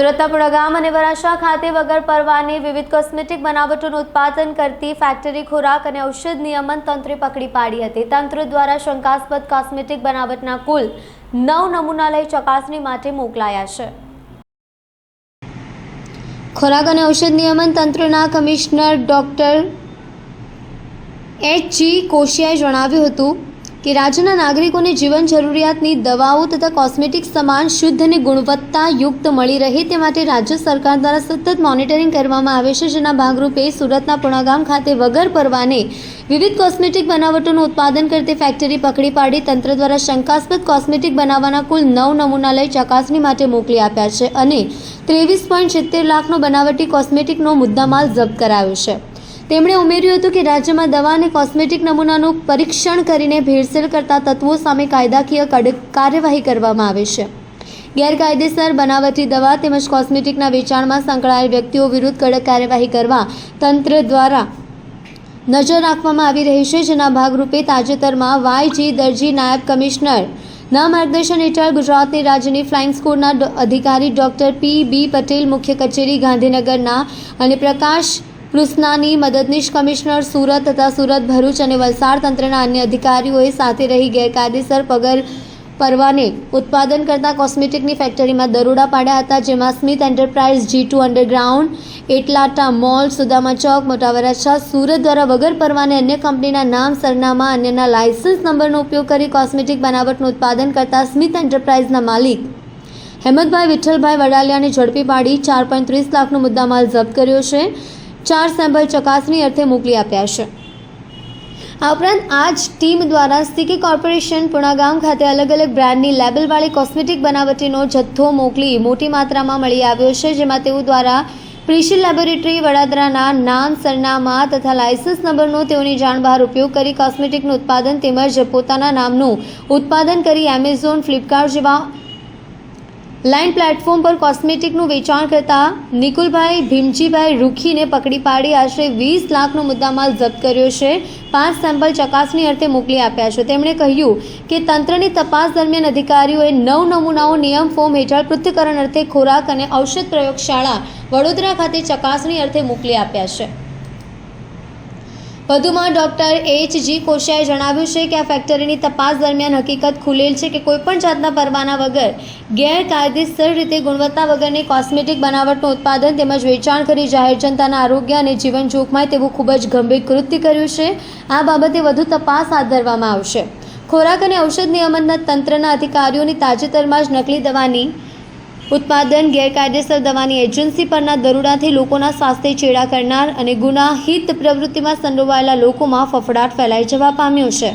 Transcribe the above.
સુરતના પુણાગામ અને વરાછા ખાતે વગર પરવાની વિવિધ કોસ્મેટિક બનાવટોનું ઉત્પાદન કરતી ફેક્ટરી ખોરાક અને ઔષધ નિયમન તંત્રે પકડી પાડી હતી. તંત્ર દ્વારા શંકાસ્પદ કોસ્મેટિક બનાવટના કુલ નવ નમૂના લઈ ચકાસણી માટે મોકલાયા છે. ખોરાક અને ઔષધ નિયમન તંત્રના કમિશનર ડોક્ટર એચ જી કોશિયાએ જણાવ્યું હતું કે રાજ્યના નાગરિકોને જીવન જરૂરિયાતની દવાઓ તથા કોસ્મેટિક સમાન શુદ્ધ અને ગુણવત્તાયુક્ત મળી રહે તે માટે રાજ્ય સરકાર દ્વારા સતત મોનિટરિંગ કરવામાં આવે છે, જેના ભાગરૂપે સુરતના પુણાગામ ખાતે વગર પરવાને વિવિધ કોસ્મેટિક બનાવટોનું ઉત્પાદન કરતી ફેક્ટરી પકડી પાડી તંત્ર દ્વારા શંકાસ્પદ કોસ્મેટિક બનાવવાના કુલ નવ નમૂના લઈ ચકાસણી માટે મોકલી આપ્યા છે અને ત્રેવીસ પોઈન્ટ સિત્તેર લાખનો બનાવટી કોસ્મેટિકનો મુદ્દામાલ જપ્ત કરાયો છે. તેમણે ઉમેર્યું હતું કે રાજ્યમાં દવા અને કોસ્મેટિક નમૂનાનું પરીક્ષણ કરીને ભેળસેળ કરતા તત્વો સામે કાયદાકીય કડક કાર્યવાહી કરવામાં આવે છે. ગેરકાયદેસર બનાવટી દવા તેમજ કોસ્મેટિકના વેચાણમાં સંકળાયેલ વ્યક્તિઓ વિરુદ્ધ કડક કાર્યવાહી કરવા તંત્ર દ્વારા નજર રાખવામાં આવી રહી છે. જેના ભાગરૂપે તાજેતરમાં વાયજી દરજી નાયબ કમિશનર ના માર્ગદર્શન હેઠળ ગુજરાતની રાજ્યની ફ્લાઇંગ સ્કૂલના અધિકારી ડોક્ટર પી બી પટેલ, મુખ્ય કચેરી ગાંધીનગરના અને પ્રકાશ કૃષ્ણાની મદદનીશ કમિશનર સુરત તથા સુરત ભરૂચ અને વલસાડ તંત્રના અન્ય અધિકારીઓએ સાથે રહી ગેરકાયદેસર પગર પરવાને ઉત્પાદન કરતા કોસ્મેટિકની ફેક્ટરીમાં દરોડા પાડ્યા હતા, જેમાં Smith enterprise G two underground, Atlanta mall, Sudama Chowk, Mota Varachha, Surat દ્વારા વગર પરવાને અન્ય કંપનીના નામ, સરનામા, અન્યના લાયસન્સ નંબરનો ઉપયોગ કરી કોસ્મેટિક બનાવટનું ઉત્પાદન કરતા સ્મિથ એન્ટરપ્રાઇઝના માલિક હેમંતભાઈ વિઠ્ઠલભાઈ વડાલિયાને ઝડપી પાડી ચાર પોઈન્ટ ત્રીસ લાખનો મુદ્દામાલ જપ્ત કર્યો છે. ચાર સેમ્પલ ચકાસણી અર્થે મોકલી આપ્યા છે. આ ઉપરાંત આ જ ટીમ દ્વારા સિટી કોર્પોરેશન પુણાગામ ખાતે અલગ અલગ બ્રાન્ડની લેબલવાળી કોસ્મેટિક બનાવટીનો જથ્થો મોકલી મોટી માત્રામાં મળી આવ્યો છે, જેમાં તેઓ દ્વારા પ્રિશિલ લેબોરેટરી વડોદરાના નામ સરનામા તથા લાયસન્સ નંબરનો તેઓની જાણ બહાર ઉપયોગ કરી કોસ્મેટિકનું ઉત્પાદન તેમજ પોતાના નામનું ઉત્પાદન કરી એમેઝોન ફ્લિપકાર્ટ જેવા લાઇન પ્લેટફોર્મ પર કોસ્મેટિકનું વેચાણ કરતા નિકુલભાઈ, ભીમજીભાઈ રૂખીને પકડી પાડી આશરે વીસ લાખનો મુદ્દામાલ જપ્ત કર્યો છે. પાંચ સેમ્પલ ચકાસણી અર્થે મોકલી આપ્યા છે. તેમણે કહ્યું કે તંત્રની તપાસ દરમિયાન અધિકારીઓએ નવ નમૂનાઓ નિયમ ફોર્મ હેઠળ પૃથ્થકરણ અર્થે ખોરાક અને ઔષધ પ્રયોગશાળા વડોદરા ખાતે ચકાસણી અર્થે મોકલી આપ્યા છે. વધુમાં ડોક્ટર એચ જી કોશિયાએ જણાવ્યું છે કે આ ફેક્ટરીની તપાસ દરમિયાન હકીકત ખુલેલ છે કે કોઈપણ જાતના પરવાના વગર ગેરકાયદેસર રીતે ગુણવત્તા વગરની કોસ્મેટિક બનાવટનું ઉત્પાદન તેમજ વેચાણ કરી જાહેર જનતાના આરોગ્ય અને જીવન જોખમાય તેવું ખૂબ જ ગંભીર કૃત્ય કર્યું છે. આ બાબતે વધુ તપાસ હાથ ધરવામાં આવશે. ખોરાક અને ઔષધ નિયમનના તંત્રના અધિકારીઓની તાજેતરમાં જ નકલી દવાની ઉત્પાદન, ગેરકાયદેસર દવાની એજન્સી પરના દરોડાથી લોકોના સ્વાસ્થ્ય ચેડા કરનાર અને ગુનાહિત પ્રવૃત્તિમાં સંડોવાયેલા લોકોમાં ફફડાટ ફેલાઈ જવા પામ્યો છે.